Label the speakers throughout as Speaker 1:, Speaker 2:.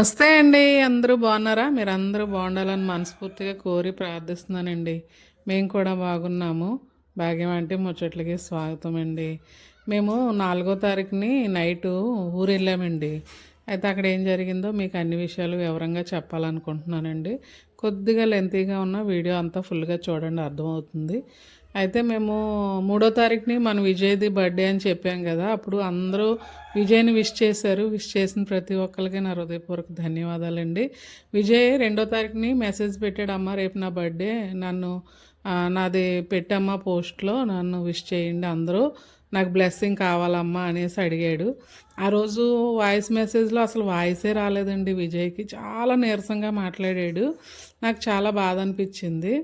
Speaker 1: వస్తే అండి అందరూ బాగున్నారా? మీరు అందరూ బాగుండాలని మనస్ఫూర్తిగా కోరి ప్రార్థిస్తున్నానండి. మేము కూడా బాగున్నాము. భాగ్యం అంటే ముచ్చట్లకి స్వాగతం అండి. మేము నాలుగో తారీఖుని నైటు ఊరు వెళ్ళామండి అయితే అక్కడ ఏం జరిగిందో మీకు అన్ని విషయాలు వివరంగా చెప్పాలనుకుంటున్నానండి. కొద్దిగా లెంతీగా ఉన్న వీడియో అంతా ఫుల్గా చూడండి అర్థమవుతుంది. అయితే మేము మూడో తారీఖుని మన విజయ్ది బర్త్డే అని చెప్పాం కదా అప్పుడు అందరూ విజయ్ని విష్ చేశారు. విష్ చేసిన ప్రతి ఒక్కరికి నా హృదయపూర్వక ధన్యవాదాలండి. విజయ్ రెండో తారీఖుని మెసేజ్ పెట్టాడు అమ్మ రేపు నా బర్త్డే నన్ను నాది పెట్టమ్మ పోస్ట్లో నన్ను విష్ చేయండి అందరూ నాకు బ్లెస్సింగ్ కావాలమ్మా అనేసి అడిగాడు. ఆ రోజు వాయిస్ మెసేజ్లో అసలు వాయిసే రాలేదండి విజయ్కి. చాలా నీరసంగా మాట్లాడాడు. నాకు చాలా బాధ అనిపించింది.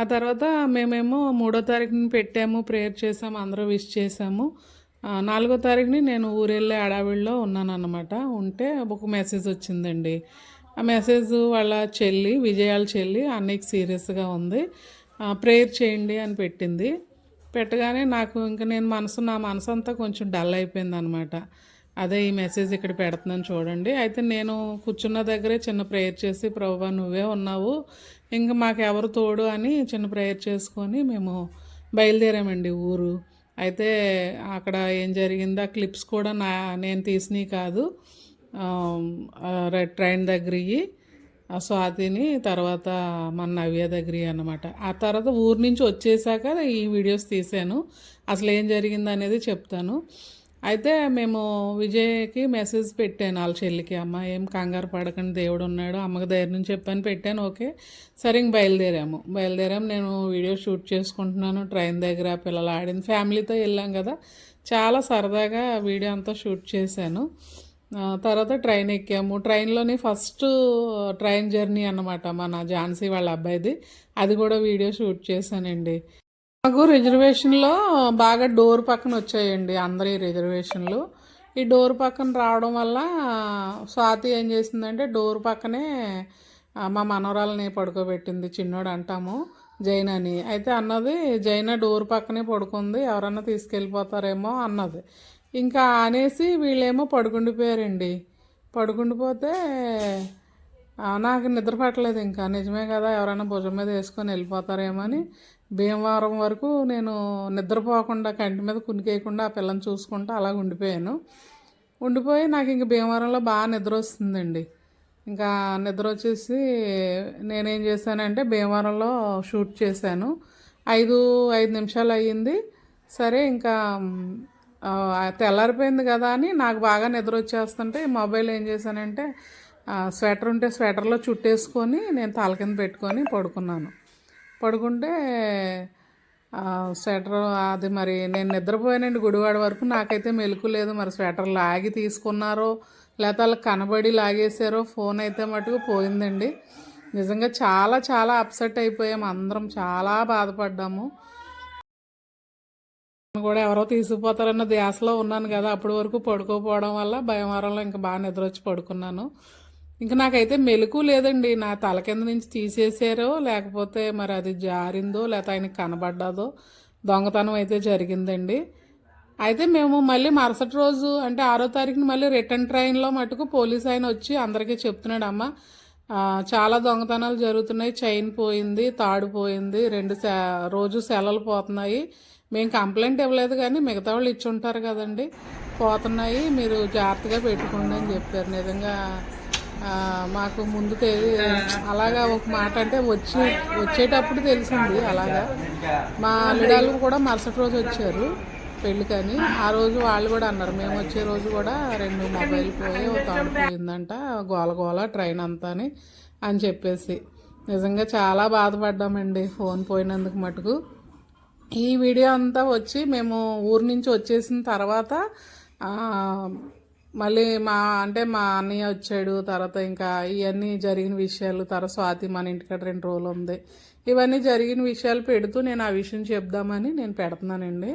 Speaker 1: ఆ తర్వాత మేమేమో మూడో తారీఖుని పెట్టాము ప్రేయర్ చేసాము అందరూ విష్ చేసాము. నాలుగో తారీఖుని నేను ఊరెళ్ళే అడావిడిలో ఉన్నాను అనమాట ఉంటే ఒక మెసేజ్ వచ్చిందండి. ఆ మెసేజ్ వాళ్ళ చెల్లి విజయాల చెల్లి అన్నయ్యకి సీరియస్గా ఉంది. ప్రేయర్ చేయండి అని పెట్టింది. పెట్టగానే నాకు ఇంకా నేను మనసు నా మనసు అంతా కొంచెం డల్ అయిపోయింది అనమాట అదే ఈ మెసేజ్ ఇక్కడ పెడుతున్నాను చూడండి. అయితే నేను కూర్చున్న దగ్గరే చిన్న ప్రేయర్ చేసి ప్రభా నువ్వే ఉన్నావు. ఇంకా మాకు ఎవరు తోడు అని చిన్న ప్రేయర్ చేసుకొని మేము బయలుదేరామండి ఊరు. అయితే అక్కడ ఏం జరిగిందో? ఆ క్లిప్స్ కూడా నా నేను తీసినవి కాదు. ట్రైన్ దగ్గరవి స్వాతిని తర్వాత మన నవ్య దగ్గర అనమాట ఆ తర్వాత ఊరు నుంచి వచ్చేసాక ఈ వీడియోస్ తీసాను. అసలు ఏం జరిగింది అనేది చెప్తాను. అయితే మేము విజయ్కి మెసేజ్ పెట్టాను వాళ్ళ చెల్లికి అమ్మ ఏం కంగారు పడకండి దేవుడు ఉన్నాడు అమ్మకి ధైర్యం చెప్పని పెట్టాను ఓకే సరే ఇంక బయలుదేరాము. బయలుదేరాము నేను వీడియో షూట్ చేసుకుంటున్నాను ట్రైన్ దగ్గర పిల్లలు ఆడింది ఫ్యామిలీతో వెళ్ళాం కదా చాలా సరదాగా వీడియో అంతా షూట్ చేశాను. తర్వాత ట్రైన్ ఎక్కాము. ట్రైన్లోని ఫస్ట్ ట్రైన్ జర్నీ అన్నమాట మన ఝాన్సీ వాళ్ళ అబ్బాయిది అది కూడా వీడియో షూట్ చేశానండి. మాకు రిజర్వేషన్లో బాగా డోర్ పక్కన వచ్చాయండి అందరి రిజర్వేషన్లు. ఈ డోర్ పక్కన రావడం వల్ల స్వాతి ఏం చేసిందంటే డోర్ పక్కనే మా మనవరాలని పడుకోబెట్టింది చిన్నోడు అంటాము జైన్ అని అయితే అన్నది జైన డోర్ పక్కనే పడుకుంది ఎవరన్నా తీసుకెళ్ళిపోతారేమో అన్నది. ఇంకా అనేసి వీళ్ళేమో పడుకుండిపోయారండి. పడుకుండిపోతే నాకు నిద్ర పట్టలేదు ఇంకా నిజమే కదా ఎవరైనా భుజం మీద వేసుకొని వెళ్ళిపోతారేమో అని భీమవరం వరకు నేను నిద్రపోకుండా కంటి మీద కునికేయకుండా ఆ పిల్లని చూసుకుంటూ అలా ఉండిపోయాను. ఉండిపోయి నాకు ఇంక భీమవరంలో బాగా నిద్ర వస్తుందండి. ఇంకా నిద్ర వచ్చేసి నేనేం చేశానంటే భీమవరంలో షూట్ చేశాను. ఐదు ఐదు నిమిషాలు అయ్యింది. సరే ఇంకా తెల్లారిపోయింది కదా అని నాకు బాగా నిద్ర వచ్చేస్తుంటే మొబైల్ ఏం చేశానంటే స్వెటర్ ఉంటే స్వెటర్లో చుట్టేసుకొని నేను తల కింద పెట్టుకొని పడుకున్నాను. పడుకుంటే స్వెటర్ అది మరి నేను నిద్రపోయానండి గుడివాడ వరకు. నాకైతే మెలకు లేదు మరి స్వెటర్ లాగి తీసుకున్నారో లేకపోతే వాళ్ళకి కనబడి లాగేసారో ఫోన్ అయితే మటుకు పోయిందండి. నిజంగా చాలా చాలా అప్సెట్ అయిపోయాము అందరం చాలా బాధపడ్డాము. కూడా ఎవరో తీసుకుపోతారన్న ధ్యాసలో ఉన్నాను కదా అప్పటి వరకు పడుకోపోవడం వల్ల భయవరంలో ఇంకా బాగా నిద్ర వచ్చి పడుకున్నాను. ఇంకా నాకైతే మెలకు లేదండి. నా తల కింద నుంచి తీసేసారో లేకపోతే మరి అది జారిందో లేకపోతే ఆయనకి కనబడ్డాదో దొంగతనం అయితే జరిగిందండి. అయితే మేము మళ్ళీ మరుసటి రోజు అంటే ఆరో తారీఖున మళ్ళీ రిటర్న్ ట్రైన్లో మటుకు పోలీస్ ఆయన వచ్చి అందరికీ చెప్తున్నాడు అమ్మ చాలా దొంగతనాలు జరుగుతున్నాయి. చైన్ పోయింది తాడు పోయింది రెండు రోజు సెలలు పోతున్నాయి. మేము కంప్లైంట్ ఇవ్వలేదు కానీ మిగతా వాళ్ళు ఇచ్చి ఉంటారు కదండి. పోతున్నాయి మీరు జాగ్రత్తగా పెట్టుకోండి అని చెప్పారు. నిజంగా మాకు ముందు అలాగా ఒక మాట అంటే వచ్చి వచ్చేటప్పుడు తెలిసింది అలాగా. మా అల్లుడాలు కూడా మరుసటి రోజు వచ్చారు పెళ్ళికని. ఆ రోజు వాళ్ళు కూడా అన్నారు మేము వచ్చే రోజు కూడా రెండు మొబైల్ పోయి ఒక తాడు పోయిందంట గోల గోల ట్రైన్ అంతా అని అని చెప్పేసి. నిజంగా చాలా బాధపడ్డామండి ఫోన్ పోయినందుకు మటుకు. ఈ వీడియో అంతా వచ్చి మేము ఊరు నుంచి వచ్చేసిన తర్వాత మళ్ళీ మా అంటే మా అన్నయ్య వచ్చాడు తర్వాత ఇంకా ఇవన్నీ జరిగిన విషయాలు తర్వాత స్వాతి మన ఇంటికాడ రెండు రోజులు ఉంది. ఇవన్నీ జరిగిన విషయాలు పెడుతూ నేను ఆ విషయం చెప్దామని నేను పెడుతున్నానండి.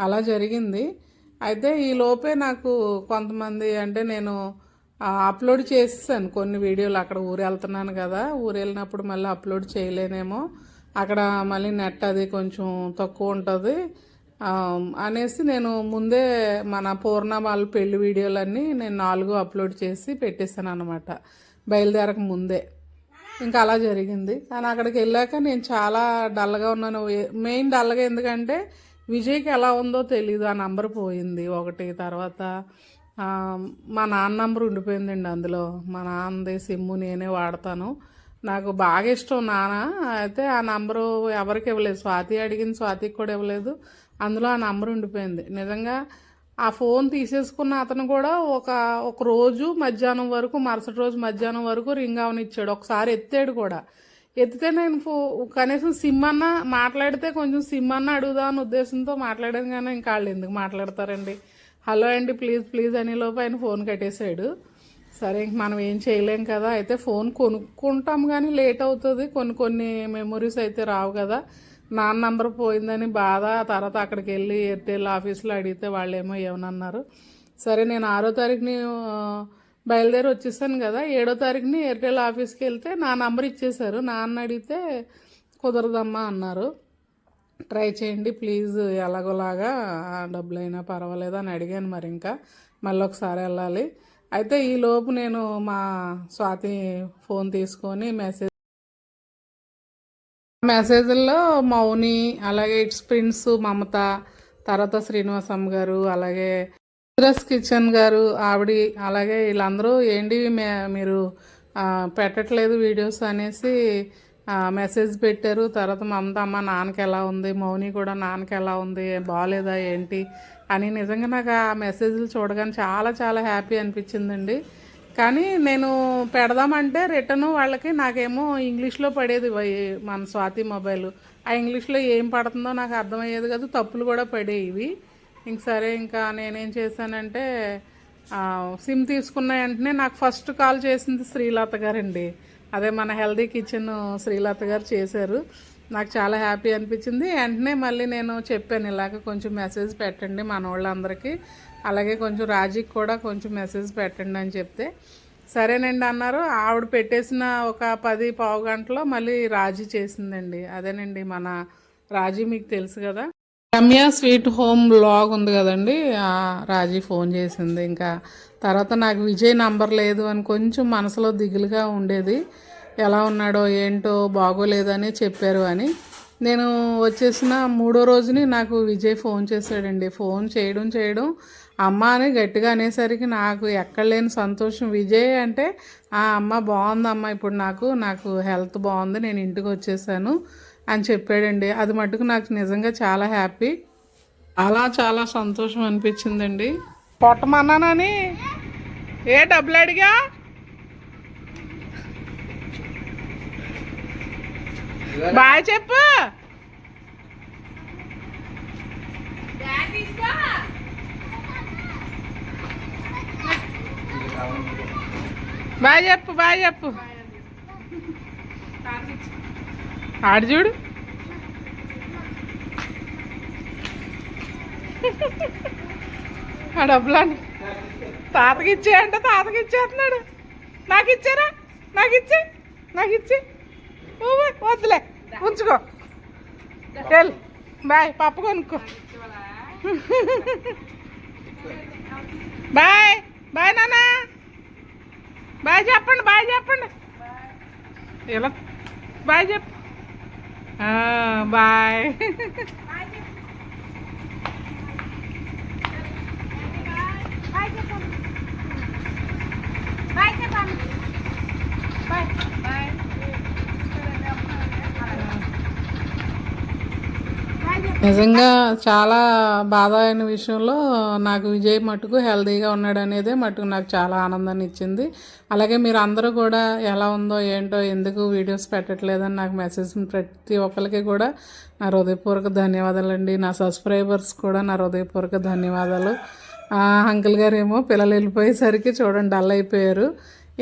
Speaker 1: అలా జరిగింది. అయితే ఈ లోపే నాకు కొంతమంది అంటే నేను అప్లోడ్ చేసేసాను కొన్ని వీడియోలు. అక్కడ ఊరు వెళ్తున్నాను కదా ఊరు వెళ్ళినప్పుడు మళ్ళీ అప్లోడ్ చేయలేనేమో. అక్కడ మళ్ళీ నెట్ అది కొంచెం తక్కువ ఉంటుంది. అనేసి నేను ముందే మన పూర్ణ వాళ్ళ పెళ్ళి వీడియోలన్నీ నేను నాలుగు అప్లోడ్ చేసి పెట్టేశాను అనమాట బయలుదేరక ముందే. ఇంకా అలా జరిగింది. కానీ అక్కడికి వెళ్ళాక నేను చాలా డల్గా ఉన్నాను. మెయిన్ డల్గా ఎందుకంటే విజయ్కి ఎలా ఉందో తెలీదు. ఆ నంబర్ పోయింది ఒకటి తర్వాత మా నాన్న నంబర్ ఉండిపోయిందండి అందులో. మా నాన్నది సిమ్ము నేనే వాడతాను. నాకు బాగా ఇష్టం నాన్న. అయితే ఆ నంబరు ఎవరికి ఇవ్వలేదు. స్వాతి అడిగింది స్వాతికి కూడా ఇవ్వలేదు. అందులో ఆ నంబర్ ఉండిపోయింది. నిజంగా ఆ ఫోన్ తీసేసుకున్న అతను కూడా ఒక ఒక రోజు మధ్యాహ్నం వరకు మరుసటి రోజు మధ్యాహ్నం వరకు రింగ్ అవనిచ్చాడు ఒకసారి ఎత్తాడు కూడా. ఎత్తితే నేను ఫో కనీసం సిమ్ అన్న మాట్లాడితే కొంచెం సిమ్ అన్న అడుగుదా అనే ఉద్దేశంతో మాట్లాడాను కానీ ఇంకా వాళ్ళు ఎందుకు మాట్లాడతారండి? హలో అండి ప్లీజ్ ప్లీజ్ అనే లోపు ఆయన ఫోన్ కట్టేశాడు. సరే ఇంక మనం ఏం చేయలేం కదా. అయితే ఫోన్ కొనుక్కుంటాం కానీ లేట్ అవుతుంది. కొన్ని కొన్ని మెమొరీస్ అయితే రావు కదా. నాన్న నంబర్ పోయిందని బాధ తర్వాత అక్కడికి వెళ్ళి ఎయిర్టెల్ ఆఫీస్లో అడిగితే వాళ్ళు ఏమో ఏమనన్నారు. సరే నేను ఆరో తారీఖుని బయలుదేరి వచ్చేసాను కదా. ఏడో తారీఖుని ఎయిర్టెల్ ఆఫీస్కి వెళ్తే నా నంబర్ ఇచ్చేశారు. నాన్న అడిగితే కుదరదమ్మా అన్నారు. ట్రై చేయండి ప్లీజ్ ఎలాగోలాగా డబ్బులైనా పర్వాలేదు అని అడిగాను మరి ఇంకా. మళ్ళీ ఒకసారి వెళ్ళాలి. అయితే ఈలోపు నేను మా స్వాతి ఫోన్ తీసుకొని మెసేజ్ మెసేజ్ల్లో మౌని అలాగే ఇట్స్ ప్రిన్స్ మమత తర్వాత శ్రీనివాసమ్మ గారు అలాగే సుద్రస్ కిచెన్ గారు ఆవిడ అలాగే వీళ్ళందరూ ఏంటి మే- మీరు పెట్టట్లేదు వీడియోస్ అనేసి మెసేజ్ పెట్టారు. తర్వాత మమత అమ్మ నాన్నకి ఎలా ఉంది? మౌని కూడా నాన్నకి ఎలా ఉంది? బాగాలేదా ఏంటి? అని నిజంగా నాకు ఆ మెసేజ్లు చూడగానే చాలా చాలా హ్యాపీ అనిపించిందండి. కానీ నేను పెడదామంటే రిటర్న్ వాళ్ళకి నాకేమో ఇంగ్లీష్లో పడేది మన స్వాతి మొబైల్. ఆ ఇంగ్లీష్లో ఏం పడుతుందో నాకు అర్థమయ్యేది కాదు తప్పులు కూడా పడేవి ఇంక సరే ఇంకా నేనేం చేశానంటే సిమ్ తీసుకున్న వెంటనే నాకు ఫస్ట్ కాల్ చేసింది శ్రీలత గారండి. అదే మన హెల్దీ కిచెన్ శ్రీలత గారు చేశారు. నాకు చాలా హ్యాపీ అనిపించింది. వెంటనే మళ్ళీ నేను చెప్పాను ఇలాగ కొంచెం మెసేజ్ పెట్టండి మన వాళ్ళందరికీ. అలాగే కొంచెం రాజీకి కూడా కొంచెం మెసేజ్ పెట్టండి అని చెప్తే సరేనండి అన్నారు. ఆవిడ పెట్టేసిన ఒక పది పావు గంటలో మళ్ళీ రాజీ చేసిందండి. అదేనండి మన రాజీ మీకు తెలుసు కదా. రమ్య స్వీట్ హోమ్ బ్లాగ్ ఉంది కదండి రాజీ ఫోన్ చేసింది. ఇంకా తర్వాత నాకు విజయ్ నంబర్ లేదు అని కొంచెం మనసులో దిగులుగా ఉండేది. ఎలా ఉన్నాడో ఏంటో బాగోలేదని చెప్పారు అని. నేను వచ్చేసిన మూడో రోజుని నాకు విజయ్ ఫోన్ చేశాడండి. ఫోన్ చేయడం చేయడం. అమ్మ అని గట్టిగా అనేసరికి నాకు ఎక్కడ లేని సంతోషం. విజయ్ అంటే ఆ అమ్మ బాగుందమ్మ ఇప్పుడు నాకు నాకు హెల్త్ బాగుంది నేను ఇంటికి వచ్చేసాను అని చెప్పాడండి. అది మటుకు నాకు నిజంగా చాలా హ్యాపీ. అలా చాలా సంతోషం అనిపించిందండి. పొట్టమన్నానని ఏ డబ్బులు అడిగా? బాయ్ చెప్పు. బాయ్ చెప్పు బాయ్ చెప్పు. ఆడు చూడు. ఆ డబ్బులని తాతకి ఇచ్చే అంటే తాతకి ఇచ్చేస్తున్నాడు. నాకు ఇచ్చారా? నాకు ఇచ్చే? నాకు ఇచ్చే? వద్దులే. ఉంచుకో. వెళ్ళు. బాయ్ పప్పు కొనుక్కో. బాయ్ బాయ్ నాన్న. బాయ్ చెప్పండి బాయ్ చెప్పండి ఇలా బాయ్ చెప్పు ఆ, బాయ్ నిజంగా చాలా బాధ అయిన విషయంలో నాకు విజయ్ మటుకు హెల్తీగా ఉన్నాడు అనేదే మటుకు నాకు చాలా ఆనందాన్ని ఇచ్చింది. అలాగే మీరు అందరూ కూడా ఎలా ఉందో ఏంటో ఎందుకు వీడియోస్ పెట్టట్లేదని నాకు మెసేజ్ ప్రతి ఒక్కరికి కూడా నా హృదయపూర్వక ధన్యవాదాలండి. నా సబ్స్క్రైబర్స్ కూడా నా హృదయపూర్వక ధన్యవాదాలు. అంకుల్ గారు ఏమో పిల్లలు వెళ్ళిపోయేసరికి చూడండి డల్ అయిపోయారు.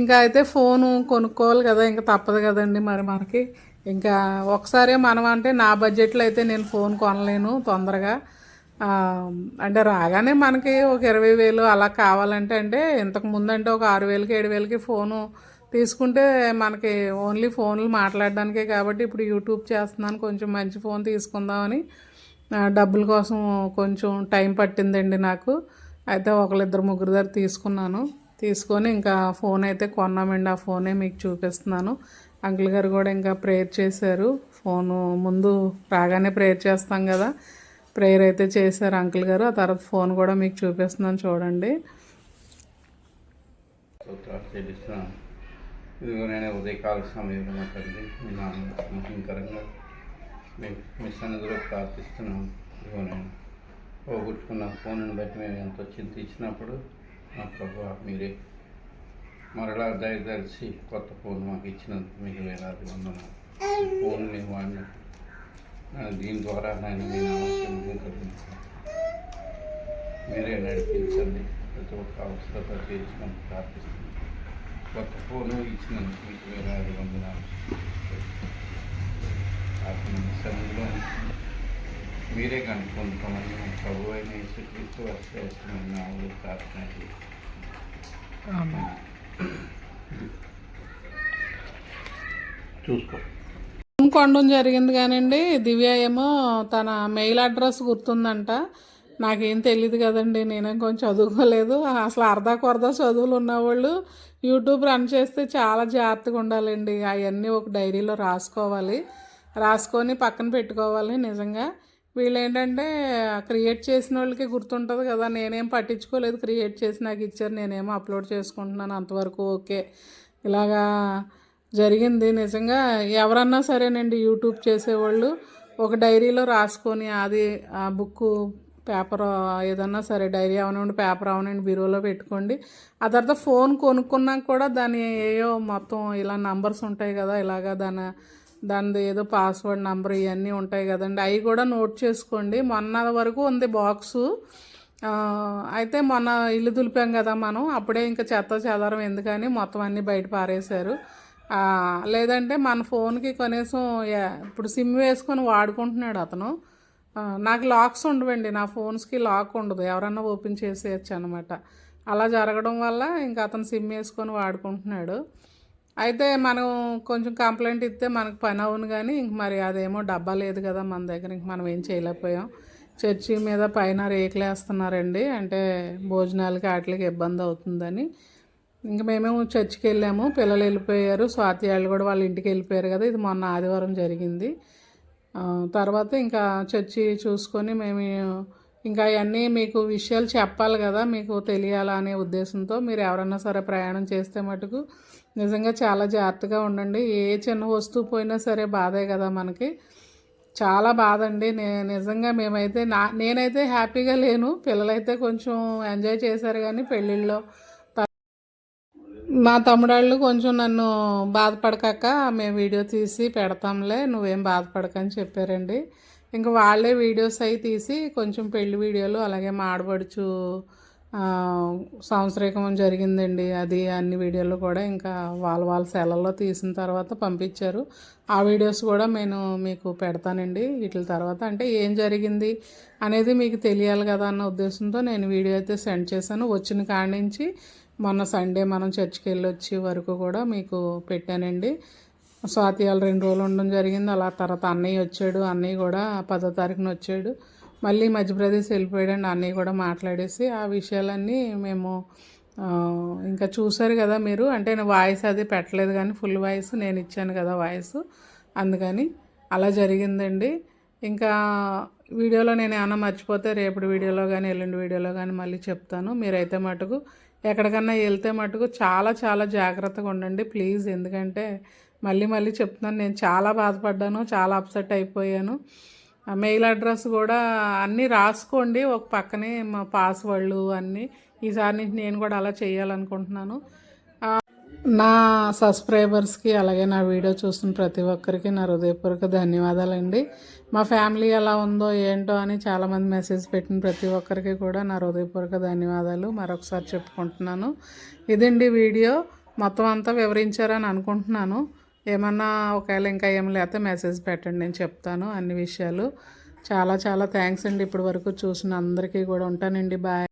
Speaker 1: ఇంకా అయితే ఫోను కొనుక్కోవాలి కదా ఇంకా తప్పదు కదండి మరి మనకి. ఇంకా ఒకసారి మనం అంటే నా బడ్జెట్లో అయితే నేను ఫోన్ కొనలేను తొందరగా. అంటే రాగానే మనకి ఒక ఇరవై వేలు అలా కావాలంటే అంటే ఇంతకు ముందు అంటే ఒక ఆరు వేలకి ఏడు వేలకి ఫోను తీసుకుంటే మనకి ఓన్లీ ఫోన్లు మాట్లాడడానికే కాబట్టి ఇప్పుడు యూట్యూబ్ చేస్తున్నాను కొంచెం మంచి ఫోన్ తీసుకుందామని. డబ్బుల కోసం కొంచెం టైం పట్టిందండి నాకు. అయితే ఒకళ్ళిద్దరు ముగ్గురు దగ్గర తీసుకున్నాను. తీసుకొని ఇంకా ఫోన్ అయితే కొన్నామండి ఆ ఫోనే మీకు చూపిస్తున్నాను. అంకుల్ గారు కూడా ఇంకా ప్రేయర్ చేశారు. ఫోను ముందు రాగానే ప్రేయర్ చేస్తాం కదా. ప్రేయర్ అయితే చేశారు అంకుల్ గారు. ఆ తర్వాత ఫోన్ కూడా మీకు చూపిస్తున్నాను చూడండి.
Speaker 2: ఇదిగో నేను ఉదయకాల సమయంలో మా తండ్రి మీ నాన్న మహింకరంగా మేము మీ సన్నిధిలో ప్రార్థిస్తున్నాం ఇదిగో నేను పోగొట్టుకున్న ఫోన్ను బట్టి మేము ఎంతో చింతించినప్పుడు మా ప్రభు మీరే మరలా దయదలిచి కొత్త ఫోన్ మాకు ఇచ్చినందుకు మీకు వేలాది వందనాలు ఈ ఫోన్ మేము వాడిన దీని ద్వారా నేను మీ నామం కలిగించాను మీరే నడిపించండి. ప్రతి ఒక్క అవసరత తీర్చుకొని ప్రార్థిస్తున్నాను కొత్త ఫోను ఇచ్చినందుకు మీకు వేలాది వందనాలు ఆత్మ సన్నిధిలో మీరే కనుక్కుంటామని మన ప్రభు అయిన యేసుక్రీస్తు శ్రేష్టమైన నామములో ప్రార్థన చేస్తున్నాను. చూసుకో.
Speaker 1: ఫోన్ కొనడం జరిగింది కానండి. దివ్య ఏమో తన మెయిల్ అడ్రస్ గుర్తుందంట. నాకేం తెలియదు కదండి. నేనేం కొంచెం చదువుకోలేదు. అసలు అర్ధా కొరదా చదువులు ఉన్నవాళ్ళు యూట్యూబ్ రన్ చేస్తే చాలా జాగ్రత్తగా ఉండాలండి. అవన్నీ ఒక డైరీలో రాసుకోవాలి. రాసుకొని పక్కన పెట్టుకోవాలి నిజంగా. వీళ్ళు ఏంటంటే క్రియేట్ చేసిన వాళ్ళకి గుర్తుంటుంది కదా నేనేం పట్టించుకోలేదు క్రియేట్ చేసి నాకు ఇచ్చారు నేనేమో అప్లోడ్ చేసుకుంటున్నాను అంతవరకు ఓకే. ఇలాగా జరిగింది. నిజంగా ఎవరన్నా సరేనండి యూట్యూబ్ చేసేవాళ్ళు ఒక డైరీలో రాసుకొని అది ఆ బుక్ పేపర్ ఏదన్నా సరే డైరీ అవనండి పేపర్ అవనండి బీరోలో పెట్టుకోండి. ఆ తర్వాత ఫోన్ కొనుక్కున్నాక కూడా దాని ఏయో మొత్తం ఇలా నంబర్స్ ఉంటాయి కదా ఇలాగా దాని దానిది ఏదో పాస్వర్డ్ నంబర్ ఇవన్నీ ఉంటాయి కదండి. అవి కూడా నోట్ చేసుకోండి. మొన్న వరకు ఉంది బాక్సు అయితే మొన్న ఇల్లు దులిపాం కదా మనం. అప్పుడే ఇంకా చెత్త చెదారం ఎందుకని మొత్తం అన్నీ బయట పారేశారు. లేదంటే మన ఫోన్కి కనీసం ఇప్పుడు సిమ్ వేసుకొని వాడుకుంటున్నాడు అతను. నాకు లాక్స్ ఉండవండి. నా ఫోన్స్కి లాక్ ఉండదు. ఎవరన్నా ఓపెన్ చేసేయచ్చు అనమాట అలా జరగడం వల్ల ఇంకా అతను సిమ్ వేసుకొని వాడుకుంటున్నాడు. అయితే మనం కొంచెం కంప్లైంట్ ఇస్తే మనకు పని అవును కానీ ఇంక మరి అదేమో డబ్బా లేదు కదా మన దగ్గర ఇంక మనం ఏం చేయలేకపోయాం. చర్చి మీద పైన రేకులు వేస్తున్నారండి అంటే భోజనాలకి వాటికి ఇబ్బంది అవుతుందని. ఇంక మేమేమో చర్చికి వెళ్ళాము పిల్లలు వెళ్ళిపోయారు స్వాతి వాళ్ళు కూడా వాళ్ళ ఇంటికి వెళ్ళిపోయారు కదా ఇది మొన్న ఆదివారం జరిగింది. తర్వాత ఇంకా చర్చి చూసుకొని మేము ఇంకా అవన్నీ మీకు విషయాలు చెప్పాలి కదా మీకు తెలియాలా అనే ఉద్దేశంతో మీరు ఎవరన్నా సరే ప్రయాణం చేస్తే మటుకు నిజంగా చాలా జాగ్రత్తగా ఉండండి. ఏ చిన్న వస్తువు పోయినా సరే బాధే కదా మనకి. చాలా బాధ అండి. నే నిజంగా మేమైతే నా నేనైతే హ్యాపీగా లేను. పిల్లలైతే కొంచెం ఎంజాయ్ చేశారు కానీ పెళ్ళిళ్ళలో. మా తమ్ముడాళ్ళు కొంచెం నన్ను బాధపడకాక మేము వీడియో తీసి పెడతాంలే నువ్వేం బాధపడకని చెప్పారండి. ఇంకా వాళ్ళే వీడియోస్ అవి తీసి కొంచెం పెళ్ళి వీడియోలు అలాగే మాడబడుచు సంవత్సరీకం జరిగిందండి. అది అన్ని వీడియోలు కూడా ఇంకా వాళ్ళ వాళ్ళ సెలల్లో తీసిన తర్వాత పంపించారు. ఆ వీడియోస్ కూడా నేను మీకు పెడతానండి. వీటి తర్వాత అంటే ఏం జరిగింది అనేది మీకు తెలియాలి కదా అన్న ఉద్దేశంతో నేను వీడియో అయితే సెండ్ చేశాను. వచ్చిన కాడి నుంచి మొన్న సండే మనం చర్చికి వెళ్ళి వచ్చే వరకు కూడా మీకు పెట్టానండి. స్వాతి వాళ్ళు రెండు రోజులు ఉండడం జరిగింది. అలా తర్వాత అన్నయ్య వచ్చాడు. అన్నయ్య కూడా పదో తారీఖున వచ్చాడు. మళ్ళీ మధ్యప్రదేశ్ వెళ్ళిపోయాడండి అన్నయ్య కూడా మాట్లాడేసి ఆ విషయాలన్నీ మేము ఇంకా చూశారు కదా మీరు. అంటే నేను వాయిస్ అది పెట్టలేదు కానీ ఫుల్ వాయిస్ నేను ఇచ్చాను కదా వాయిస్. అందుకని అలా జరిగిందండి. ఇంకా వీడియోలో నేను ఏమైనా మర్చిపోతే రేపటి వీడియోలో కానీ ఎల్లుండి వీడియోలో కానీ మళ్ళీ చెప్తాను. మీరైతే మటుకు ఎక్కడికన్నా వెళ్తే మటుకు చాలా చాలా జాగ్రత్తగా ఉండండి ప్లీజ్. ఎందుకంటే మళ్ళీ మళ్ళీ చెప్తున్నాను నేను చాలా బాధపడ్డాను చాలా అప్సెట్ అయిపోయాను. మెయిల్ అడ్రస్ కూడా అన్నీ రాసుకోండి. ఒక పక్కనే మా పాస్వర్డ్లు అన్నీ. ఈసారి నుంచి నేను కూడా అలా చేయాలనుకుంటున్నాను. నా సబ్స్క్రైబర్స్కి అలాగే నా వీడియో చూస్తున్న ప్రతి ఒక్కరికి నా హృదయపూర్వక ధన్యవాదాలండి. మా ఫ్యామిలీ ఎలా ఉందో ఏంటో అని చాలామంది మెసేజ్ పెట్టిన ప్రతి ఒక్కరికి కూడా నా హృదయపూర్వక ధన్యవాదాలు. మరొకసారి చెప్పుకుంటున్నాను. ఇదండి వీడియో. మొత్తం అంతా వివరించారని అనుకుంటున్నాను. ఏమన్నా ఒకవేళ ఇంకా ఏం లేకపోతే మెసేజ్ పెట్టండి నేను చెప్తాను అన్ని విషయాలు. చాలా చాలా థ్యాంక్స్ అండి ఇప్పటి వరకు చూసిన అందరికీ కూడా ఉంటానండి. బాయ్